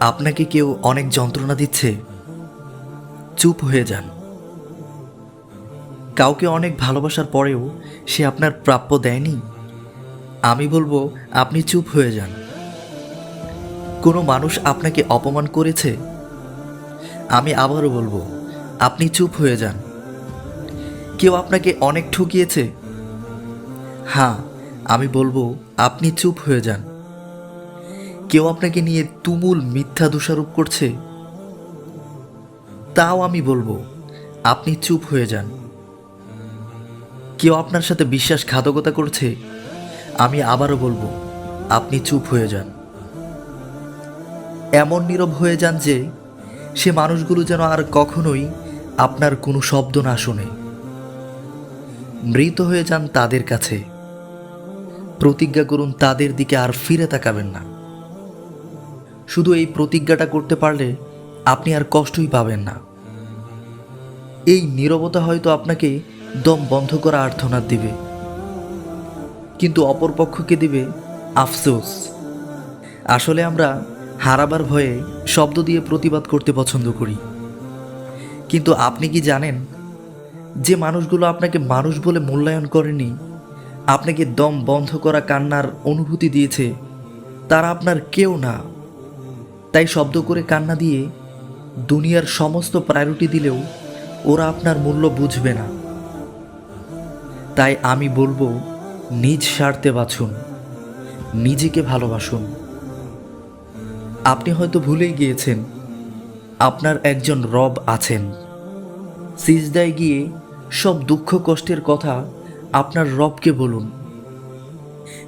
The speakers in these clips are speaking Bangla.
আপনাকে কেউ অনেক যন্ত্রণা দিচ্ছে? চুপ হয়ে যান। কাউকে অনেক ভালোবাসার পরেও সে আপনার প্রাপ্য দেয়নি? আমি বলব, আপনি চুপ হয়ে যান। কোনো মানুষ আপনাকে অপমান করেছে? আমি আবারও বলব, আপনি চুপ হয়ে যান। কেউ আপনাকে অনেক ঠকিয়েছে? হ্যাঁ আমি বলব, আপনি চুপ হয়ে যান। কেউ আপনাকে নিয়ে তুমুল মিথ্যা দোষারোপ করছে? তাও আমি বলব, আপনি চুপ হয়ে যান। কেউ আপনার সাথে বিশ্বাসঘাতকতা করছে? আমি আবারও বলব, আপনি চুপ হয়ে যান। এমন নীরব হয়ে যান যে, সে মানুষগুলো যেন আর কখনোই আপনার কোনো শব্দ না শোনে। মৃত হয়ে যান তাদের কাছে। প্রতিজ্ঞা করুন, তাদের দিকে আর ফিরে তাকাবেন না। শুধু এই প্রতিজ্ঞাটা করতে পারলে আপনি আর কষ্টই পাবেন না। এই নীরবতা হয়তো আপনাকে দম বন্ধ করা আর্থনাদ দিবে। কিন্তু অপরপক্ষকে দিবে আফসোস। আসলে আমরা হারাবার ভয়ে শব্দ দিয়ে প্রতিবাদ করতে পছন্দ করি। কিন্তু আপনি কি জানেন, যে মানুষগুলো আপনাকে মানুষ বলে মূল্যায়ন করেনি, আপনাকে দম বন্ধ করা কান্নার অনুভূতি দিয়েছে, তারা আপনার কেউ না। তাই শব্দ করে কান্না দিয়ে দুনিয়ার সমস্ত প্রায়োরিটি দিলেও ওরা আপনার মূল্য বুঝবে না। তাই আমি বলব, নিজ স্বার্থে বাছুন নিজেকে ভালোবাসুন। আপনি হয়তো ভুলেই গিয়েছেন, আপনার একজন রব আছেন। সিজদায় গিয়ে সব দুঃখ কষ্টের কথা আপনার রবকে বলুন।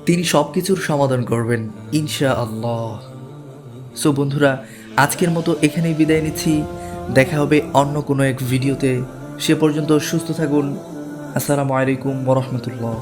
তিনি সব কিছুর সমাধান করবেন ইনশা আল্লাহ সো বন্ধুরা, আজকের মতো এখানেই বিদায় নিচ্ছি। দেখা হবে অন্য কোনো এক ভিডিওতে। সে পর্যন্ত সুস্থ থাকুন। আসসালামু আলাইকুম ওরহমতুল্লাহ